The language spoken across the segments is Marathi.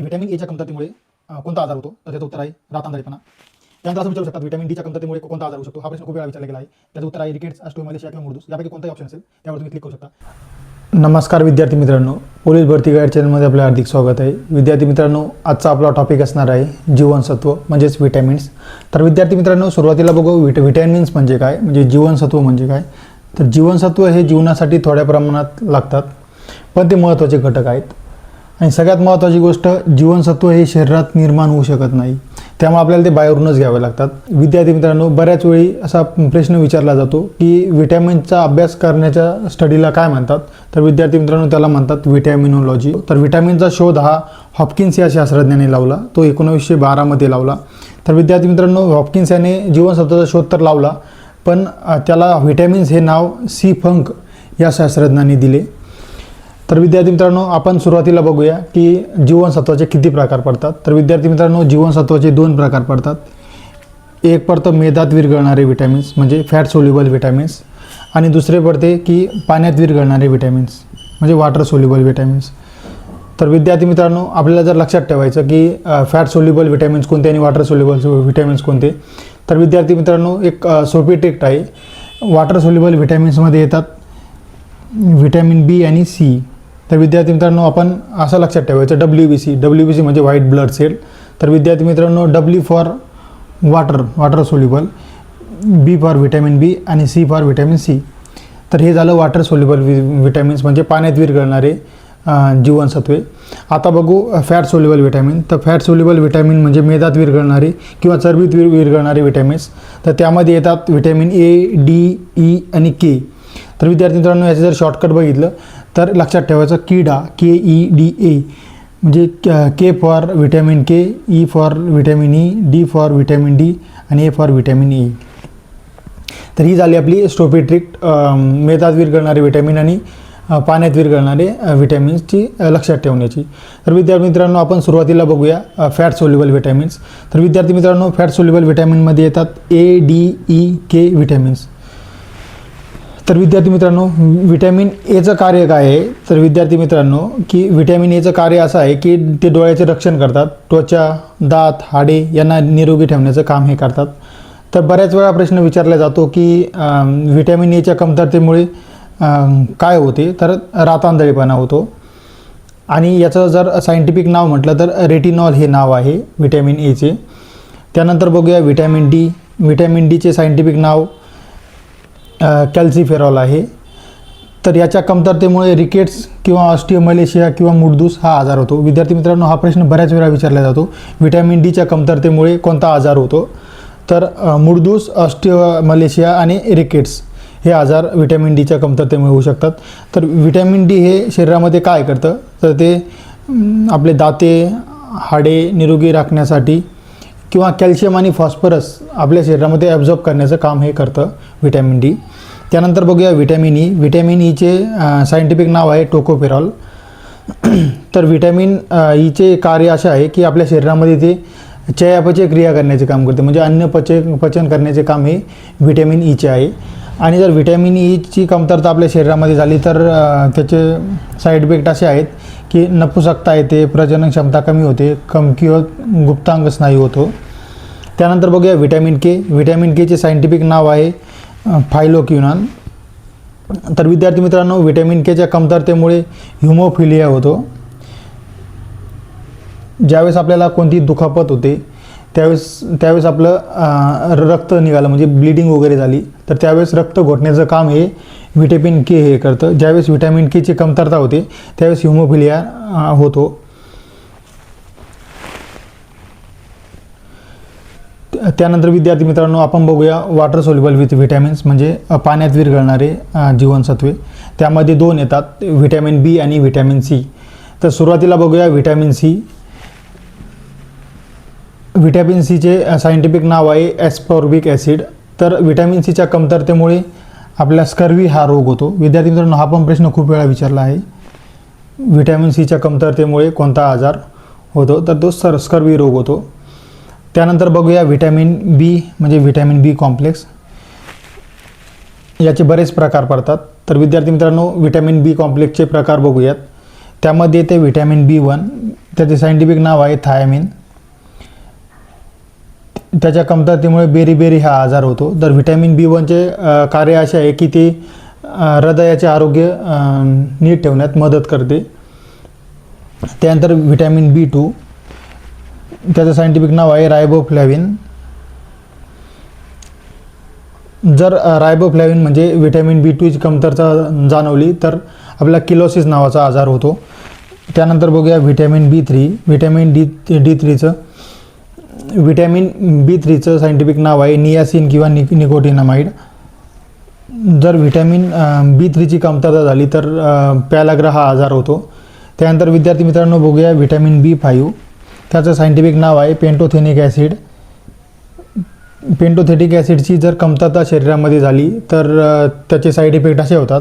की व्हिटॅमिन एच्या कमतरतेमुळे कोणता आजार होतो? तर त्याचं उत्तर आहे रातांधळेपणा त्यानंतर असं विचारू शकतात व्हिटॅमिन डीच्या कमतरतेमुळे कोणता आजार होऊ शकतो? हा प्रश्न खूप वेळा विचारला गेला आहे. त्याचं उत्तर आहे रिकेट्स अस्टोमॅलेशिया किंवा मुर्दूस यापैकी कोणताही ऑप्शन असेल त्यावर तुम्ही क्लिक करू शकता. नमस्कार विद्यार्थी मित्रांनो पोलीस भरती गाईड चॅनलमध्ये आपलं हार्दिक स्वागत आहे. विद्यार्थी मित्रांनो आजचा आपला टॉपिक असणार आहे जीवनसत्व म्हणजेच विटॅमिन्स तर विद्यार्थी मित्रांनो सुरुवातीला बघू विट विटॅमिन्स म्हणजे काय? म्हणजे जीवनसत्व म्हणजे काय? तर जीवनसत्व हे जीवनासाठी थोड्या प्रमाणात लागतात पण ते महत्त्वाचे घटक आहेत. आणि सगळ्यात महत्त्वाची गोष्ट जीवनसत्व हे शरीरात निर्माण होऊ शकत नाही. त्यामुळे आपल्याला ते बाहेरूनच घ्यावे लागतात. विद्यार्थी मित्रांनो बऱ्याच वेळी असा प्रश्न विचारला जातो की विटॅमिनचा अभ्यास करण्याच्या स्टडीला काय म्हणतात? तर विद्यार्थी मित्रांनो त्याला म्हणतात विटॅमिनॉलॉजी तर विटॅमिनचा शोध हा हॉपकिन्स या शास्त्रज्ञाने लावला. तो एकोणीसशे बारामध्ये लावला. तर विद्यार्थी मित्रांनो हॉपकिन्स याने जीवनसत्वाचा शोध तर लावला पण त्याला व्हिटॅमिन्स हे नाव सी फंक या शास्त्रज्ञांनी दिले. तर विद्यार्थी मित्रांनो आपण सुरुवातीला बघूया की जीवनसत्वाचे किती प्रकार पडतात. तर विद्यार्थी मित्रांनो जीवनसत्वाचे दोन प्रकार पडतात. एक पडतं मेदात विरघळणारे विटॅमिन्स म्हणजे फॅट सोल्युबल विटॅमिन्स आणि दुसरे पडते की पाण्यात विरघळणारे विटॅमिन्स म्हणजे वॉटर सोल्युबल विटॅमिन्स तर विद्यार्थी मित्रांनो आपल्याला जर लक्षात ठेवायचं की फॅट सोल्युबल विटॅमिन्स कोणते आणि वॉटर सोल्युबल विटॅमिन्स कोणते तर विद्यार्थी मित्रांनो एक सोपी ट्रिक्ट आहे. वॉटर सोल्युबल विटॅमिन्समध्ये येतात व्हिटॅमिन बी आणि सी तर विद्यार्थी मित्रांनो आपण असं लक्षात ठेवायचं W B C W B C म्हणजे व्हाईट ब्लड सेल तर विद्यार्थी मित्रांनो W for water water soluble B for vitamin B आणि सी फॉर व्हिटॅमिन सी तर हे झालं वॉटर सोल्युबल वि व्हिटॅमिन्स म्हणजे पाण्यात विरघळणारे जीवनसत्वे. आता बघू फॅट सोल्युबल व्हिटॅमिन तर फॅट सोल्युबल व्हिटॅमिन म्हणजे मेदात विरघळणारे किंवा चरबीत विर विरघळणारे व्हिटॅमिन्स तर त्यामध्ये येतात व्हिटॅमिन ए डी ई आणि के तर विद्यार्थी मित्रांनो याचं जर शॉर्टकट बघितलं तर लक्षात ठेवायचं किडा के ई डी ए म्हणजे K for vitamin K E for vitamin E D for vitamin D आणि ए फॉर व्हिटॅमिन ई तर ही झाली आपली स्टोपेट्रिक मेदात विरघळणारे व्हिटॅमिन आणि पाण्यात विरघळणारे व्हिटॅमिन्सची लक्षात ठेवण्याची. तर विद्यार्थी मित्रांनो आपण सुरुवातीला बघूया फॅट सोल्युबल व्हिटॅमिन्स तर विद्यार्थी मित्रांनो फॅट सोल्युबल व्हिटॅमिनमध्ये येतात A D E K vitamins तर विद्यार्थी मित्रांनो व्हिटॅमिन एचं कार्य काय आहे? तर विद्यार्थी मित्रांनो की व्हिटॅमिन एचं कार्य असं आहे की ते डोळ्याचे रक्षण करतात त्वचा दात हाडे यांना निरोगी ठेवण्याचं काम हे करतात. तर बऱ्याच वेळा प्रश्न विचारला जातो की व्हिटॅमिन एच्या कमतरतेमुळे काय होते? तर रातांदळीपणा होतो. आणि याचं जर सायंटिफिक नाव म्हटलं तर रेटिनॉल हे नाव आहे व्हिटॅमिन एचे त्यानंतर बघूया व्हिटॅमिन डी व्हिटॅमिन डीचे सायंटिफिक नाव कॅल्सिफेरॉल आहे. तर याच्या कमतरतेमुळे रिकेट्स किंवा ऑस्टिओमलेशिया किंवा मुडदूस हा आजार होतो. विद्यार्थी मित्रांनो हा प्रश्न बऱ्याच वेळा विचारला जातो. व्हिटॅमिन डीच्या कमतरतेमुळे कोणता आजार होतो? तर मुडदूस मुडदूस ऑस्टिओमलेशिया आणि रिकेट्स हे आजार व्हिटॅमिन डीच्या कमतरतेमुळे होऊ शकतात. तर व्हिटॅमिन डी हे शरीरामध्ये काय करतं? तर ते आपले दाते हाडे निरोगी राखण्यासाठी किंवा कॅल्शियम आणि फॉस्फरस आपल्या शरीरामध्ये ॲब्झॉर्ब करण्याचं काम हे करतं व्हिटॅमिन डी त्यानंतर बघूया व्हिटॅमिन ई व्हिटॅमिन ईचे सायंटिफिक नाव आहे टोकोपेरॉल तर व्हिटॅमिन ईचे e कार्य असे आहे की आपल्या शरीरामध्ये ते चयापचय क्रिया करण्याचे काम करते. म्हणजे अन्न पचय पचन करण्याचे काम हे व्हिटॅमिन ईचे e आहे. आणि जर व्हिटॅमिन ईची e कमतरता आपल्या शरीरामध्ये झाली तर त्याचे साईड इफेक्ट असे आहेत की नपुसकता येते प्रजनन क्षमता कमी होते कमकुवत गुप्तांग स्नायू होतो हो. त्यानंतर बघूया व्हिटॅमिन के. व्हिटॅमिन केचे सायंटिफिक नाव आहे फायलोक्युनान. तर विद्यार्थी मित्रांनो व्हिटॅमिन केच्या कमतरतेमुळे ह्युमोफिलिया होतो. ज्यावेळेस आपल्याला कोणती दुखापत होते त्यावेळेस त्यावेळेस आपलं रक्त निघालं म्हणजे ब्लिडिंग वगैरे झाली तर त्यावेळेस रक्त घोटण्याचं काम हे व्हिटॅमिन के हे करतं. ज्यावेळेस व्हिटॅमिन केची कमतरता होते त्यावेळेस ह्युमोफिलिया होतो. त्यानंतर विद्यार्थी मित्रांनो आपण बघूया वॉटर सोल्युबल विथ व्हिटॅमिन्स म्हणजे पाण्यात विरघळणारे जीवनसत्वे. त्यामध्ये दोन येतात व्हिटॅमिन बी आणि व्हिटॅमिन सी तर सुरुवातीला बघूया व्हिटॅमिन सी व्हिटॅमिन सीचे सायंटिफिक नाव आहे ॲस्पॉर्बिक ॲसिड तर व्हिटॅमिन सीच्या कमतरतेमुळे आपल्या स्कर्वी हा रोग होतो. विद्यार्थी मित्रांनो हा पण प्रश्न खूप वेळा विचारला आहे. व्हिटॅमिन सीच्या कमतरतेमुळे कोणता आजार होतो? तर तो सर स्कर्वी रोग होतो. त्यानंतर बघूया व्हिटॅमिन बी म्हणजे व्हिटॅमिन बी कॉम्प्लेक्स याचे बरेच प्रकार पडतात. तर विद्यार्थी मित्रांनो व्हिटॅमिन बी कॉम्प्लेक्सचे प्रकार बघूयात. त्यामध्ये ते व्हिटॅमिन बी वन त्याचे सायंटिफिक नाव आहे थायमिन त्याच्या कमतरतेमुळे बेरी हा आजार होतो. तर व्हिटॅमिन बी वनचे कार्य असे आहे की ते हृदयाचे आरोग्य नीट ठेवण्यात मदत करते. त्यानंतर व्हिटॅमिन बी टू त्याचं सायंटिफिक नाव आहे रायबोफ्लॅविन जर रायबोफ्लॅविन म्हणजे व्हिटॅमिन बी टूची कमतरता जाणवली तर आपला किलोसिस नावाचा आजार होतो. त्यानंतर बघूया vitamin B three vitamin D D थ्रीचं vitamin B थ्रीचं सायंटिफिक नाव आहे नियासिन किंवा नि निकोटिनामाइड. जर व्हिटॅमिन बी थ्रीची कमतरता झाली तर पॅलाग्रा हा आजार होतो. त्यानंतर विद्यार्थी मित्रांनो बघूया व्हिटॅमिन बी फाईव्ह. त्याचं सायंटिफिक नाव आहे पेंटोथेनिक ॲसिड. पेंटोथेटिक ॲसिडची जर कमतरता शरीरामध्ये झाली तर त्याचे साईड इफेक्ट असे होतात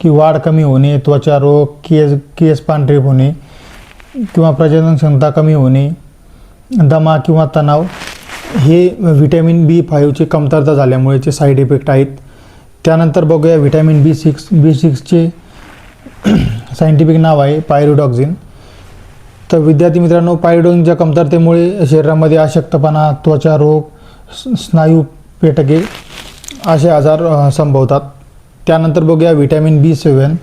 की वाढ कमी होणे त्वचा रोग केस केस पांढरे होणे किंवा प्रजनन क्षमता कमी होणे दमा किंवा तणाव हे व्हिटॅमिन बी फाईव्हची कमतरता झाल्यामुळेचे साईड इफेक्ट आहेत. त्यानंतर बघूया vitamin B six B सिक्सचे scientific नाव आहे पायरोडॉक्झिन तर विद्यार्थी मित्रांनो पायरोडॉक्झिनच्या कमतरतेमुळे शरीरामध्ये अशक्तपणा त्वचा रोग स्नायू पेटके असे आजार संभवतात. त्यानंतर बघूया व्हिटॅमिन बी सेवन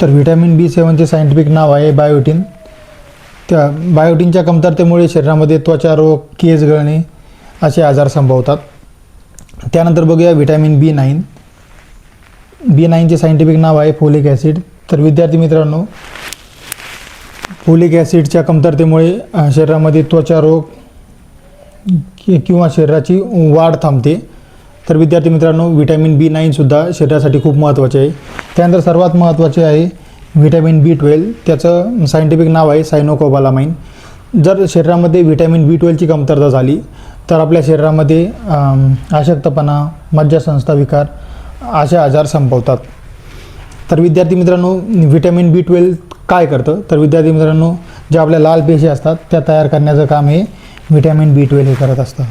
तर व्हिटॅमिन बी सेवनचे सायंटिफिक नाव आहे बायोटिन. त्या बायोटिनच्या कमतरतेमुळे शरीरामध्ये त्वचा रोग केस गळणे असे आजार संभवतात. त्यानंतर बघूया व्हिटॅमिन बी नाईन. बी नाईनचे सायंटिफिक नाव आहे फोलिक ॲसिड. तर विद्यार्थी मित्रांनो फोलिक ॲसिडच्या कमतरतेमुळे शरीरामध्ये त्वचा रोग कि किंवा शरीराची वाढ थांबते. तर विद्यार्थी मित्रांनो व्हिटॅमिन बी नाईनसुद्धा शरीरासाठी खूप महत्त्वाचे आहे. त्यानंतर सर्वात महत्त्वाचे आहे व्हिटॅमिन बी ट्वेल्व त्याचं सायंटिफिक नाव आहे सायनोकोबालामाइन. जर शरीरामध्ये व्हिटॅमिन बी ट्वेल्वची कमतरता झाली तर आपल्या शरीरामध्ये अशक्तपणा मज्जासंस्था विकार असे आजार संपवतात. तर विद्यार्थी मित्रांनो व्हिटॅमिन बी ट्वेल्व काय करतं? तर विद्यार्थी मित्रांनो ज्या आपल्या लाल पेशी असतात त्या तयार करण्याचं काम हे व्हिटॅमिन बी ट्वेल्व हे करत असतं.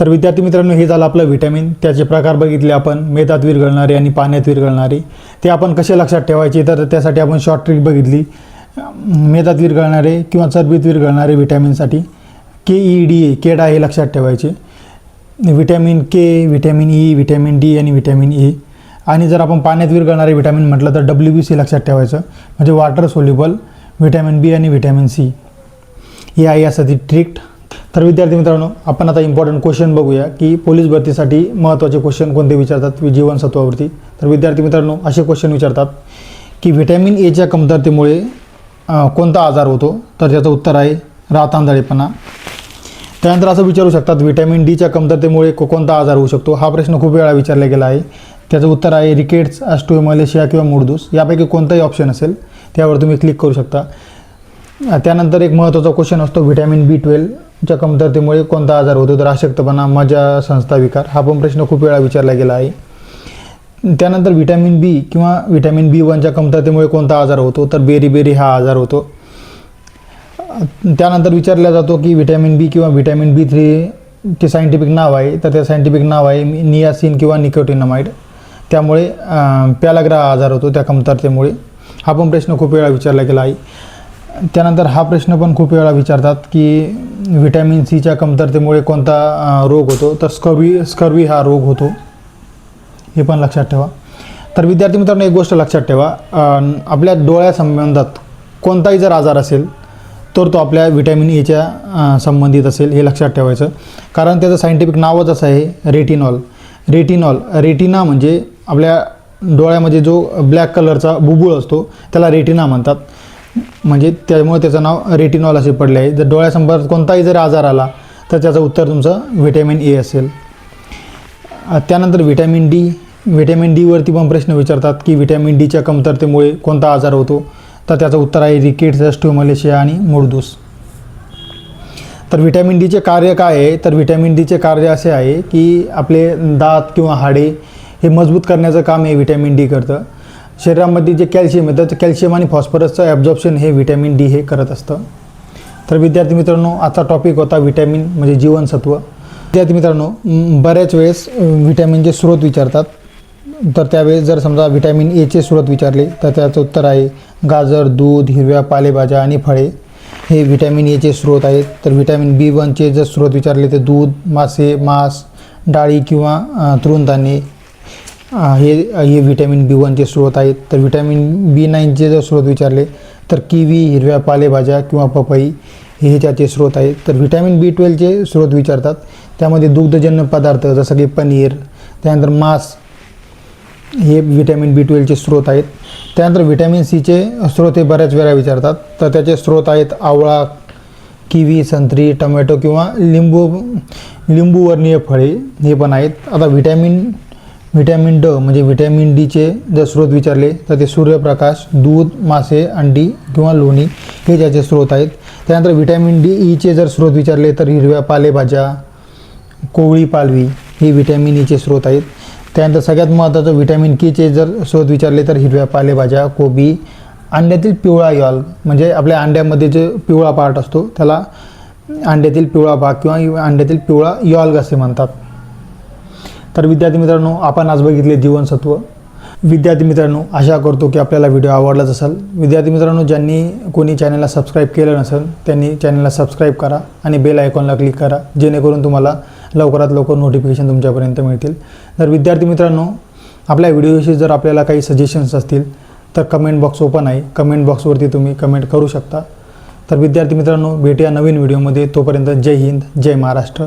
तर विद्यार्थी मित्रांनो हे झालं आपलं व्हिटॅमिन त्याचे प्रकार बघितले आपण. मेदात विरघळणारे आणि पाण्यात विरघळणारे ते आपण कसे लक्षात ठेवायचे? तर त्यासाठी आपण शॉर्ट ट्रिक बघितली. मेदात विरघळणारे किंवा चरबीत विरघळणारे व्हिटॅमिनसाठी के ई डी ए केडा हे लक्षात ठेवायचे. Vitamin K vitamin E vitamin D आणि व्हिटॅमिन ए आणि जर आपण पाण्यात विरघळणारे व्हिटॅमिन म्हटलं तर डब्ल्यू बी सी लक्षात ठेवायचं. म्हणजे वॉटर सोल्युबल व्हिटॅमिन बी आणि व्हिटॅमिन सी हे आहे यासाठी ट्रिक्ट तर विद्यार्थी मित्रांनो आपण आता इम्पॉर्टंट क्वेश्चन बघूया की पोलीस भरतीसाठी महत्त्वाचे क्वेश्चन कोणते विचारतात? जीवनसत्वावरती तर विद्यार्थी मित्रांनो असे क्वेश्चन विचारतात की व्हिटॅमिन एच्या कमतरतेमुळे कोणता आजार होतो? तर त्याचं उत्तर आहे रातांधळेपणा त्यानंतर असं विचारू शकतात व्हिटॅमिन डीच्या कमतरतेमुळे को कोणता आजार होऊ शकतो? हा प्रश्न खूप वेळा विचारला गेला आहे. त्याचं उत्तर आहे रिकेट्स अस्टो मलेशिया किंवा मुडदूस यापैकी कोणताही ऑप्शन असेल त्यावर तुम्ही क्लिक करू शकता. त्यानंतर एक महत्त्वाचा क्वेश्चन असतो व्हिटॅमिन बी ट्वेल्वच्या कमतरतेमुळे कोणता आजार होतो तर अशक्तपणा मजा संस्था विकार हा पण प्रश्न खूप वेळा विचारला गेला आहे. त्यानंतर व्हिटॅमिन बी किंवा व्हिटॅमिन बी वनच्या कमतरतेमुळे कोणता आजार होतो तर बेरी बेरी हा आजार होतो. त्यानंतर विचारला जातो की व्हिटॅमिन बी किंवा व्हिटॅमिन बी थ्रीचे सायंटिफिक नाव आहे तर त्या सायंटिफिक नाव आहे नियासिन किंवा निकोटिनामाइड. त्यामुळे प्यालाग्रा पॅलाग्रा हा आजार होतो त्या कमतरतेमुळे. हा पण प्रश्न खूप वेळा विचारला गेला आहे. त्यानंतर हा प्रश्न पण खूप वेळा विचारतात की व्हिटॅमिन सीच्या कमतरतेमुळे कोणता रोग होतो? तर स्कर्वी स्कर्वी हा रोग होतो. हे पण लक्षात ठेवा. तर विद्यार्थी मित्रांनो एक गोष्ट लक्षात ठेवा. आपल्या डोळ्यासंबंधात कोणताही जर आजार असेल तर तो आपल्या व्हिटॅमिन एच्या संबंधित असेल हे लक्षात ठेवायचं. कारण त्याचं सायंटिफिक नावच असं आहे रेटिनॉल रेटिनॉल रेटिना म्हणजे आपल्या डोळ्यामध्ये जो ब्लॅक कलरचा बुबुळ असतो त्याला रेटिना म्हणतात. म्हणजे त्यामुळे त्याचं नाव रेटिनॉल असे पडले आहे. जर डोळ्यासंबंधात कोणताही जर आजार आला तर त्याचं उत्तर तुमचं व्हिटॅमिन ए असेल. त्यानंतर व्हिटॅमिन डी व्हिटॅमिन डीवरती पण प्रश्न विचारतात की व्हिटॅमिन डीच्या कमतरतेमुळे कोणता आजार होतो? तर त्याचं उत्तर आहे रिकेट्स मलेशिया आणि मुर्दूस तर व्हिटॅमिन डीचे कार्य काय आहे? तर व्हिटॅमिन डीचे कार्य असे आहे की आपले दात किंवा हाडे हे मजबूत करण्याचं काम हे व्हिटॅमिन डी करतं. शरीरामध्ये जे कॅल्शियम येतं तर कॅल्शियम आणि फॉस्फरसचं ॲब्झॉर्प्शन हे व्हिटॅमिन डी हे करत असतं. तर विद्यार्थी मित्रांनो आजचा टॉपिक होता व्हिटॅमिन म्हणजे जीवनसत्व. विद्यार्थी मित्रांनो बऱ्याच वेळेस व्हिटॅमिनचे स्रोत विचारतात. तर त्यावेळेस जर समजा व्हिटॅमिन एचे स्रोत विचारले तर त्याचं उत्तर आहे गाजर दूध हिरव्या पालेभाज्या आणि फळे हे व्हिटॅमिन एचे स्रोत आहेत. तर व्हिटॅमिन बी वनचे जर स्रोत विचारले तर दूध मासे मांस डाळी किंवा तृणधान्ये हे हे व्हिटॅमिन बी वनचे स्रोत आहेत. तर व्हिटॅमिन बी नाईनचे जर स्रोत विचारले तर किवी हिरव्या पालेभाज्या किंवा पपई हे त्याचे स्रोत आहेत. तर व्हिटॅमिन बी ट्वेल्वचे स्रोत विचारतात. त्यामध्ये दुग्धजन्य पदार्थ जसं की पनीर त्यानंतर मांस हे व्हिटॅमिन बी ट्वेल्वचे स्रोत आहेत. त्यानंतर व्हिटॅमिन सीचे स्रोत हे बऱ्याच वेळा विचारतात. तर त्याचे स्रोत आहेत आवळा किवी संत्री टोमॅटो किंवा लिंबू लिंबूवर्णीय फळे हे पण आहेत. आता व्हिटॅमिन व्हिटॅमिन ड म्हणजे व्हिटॅमिन डीचे जर स्रोत विचारले तर ते सूर्यप्रकाश दूध मासे अंडी किंवा लोणी हे ज्याचे स्रोत आहेत. त्यानंतर व्हिटॅमिन डी ईचे जर स्रोत विचारले तर हिरव्या पालेभाज्या कोवळी पालवी हे व्हिटॅमिन ईचे e स्रोत आहेत. त्यानंतर सगळ्यात महत्त्वाचं व्हिटॅमिन केचे जर स्रोत विचारले तर हिरव्या पालेभाज्या कोबी अंड्यातील पिवळा यॉल म्हणजे आपल्या अंड्यामध्ये जे पिवळा पार्ट असतो त्याला अंड्यातील पिवळा भाग किंवा अंड्यातील पिवळा यॉल्ग असे म्हणतात. तर विद्यार्थी मित्रांनो आपण आज बघितले जीवनसत्व. विद्यार्थी मित्रांनो आशा करतो की आपल्याला व्हिडिओ आवडलाच असेल. विद्यार्थी मित्रांनो ज्यांनी कोणी चॅनलला सबस्क्राईब केलं नसेल त्यांनी चॅनलला सबस्क्राईब करा आणि बेल आयकॉनला क्लिक करा जेणेकरून तुम्हाला लवकरात लवकर नोटिफिकेशन तुमच्यापर्यंत मिळतील. तर विद्यार्थी मित्रांनो आपल्या व्हिडिओशी जर आपल्याला काही सजेशन्स असतील तर कमेंट बॉक्स ओपन आहे. कमेंट बॉक्सवरती तुम्ही कमेंट करू शकता. तर विद्यार्थी मित्रांनो भेटूया नवीन व्हिडिओमध्ये. तोपर्यंत जय हिंद जय महाराष्ट्र.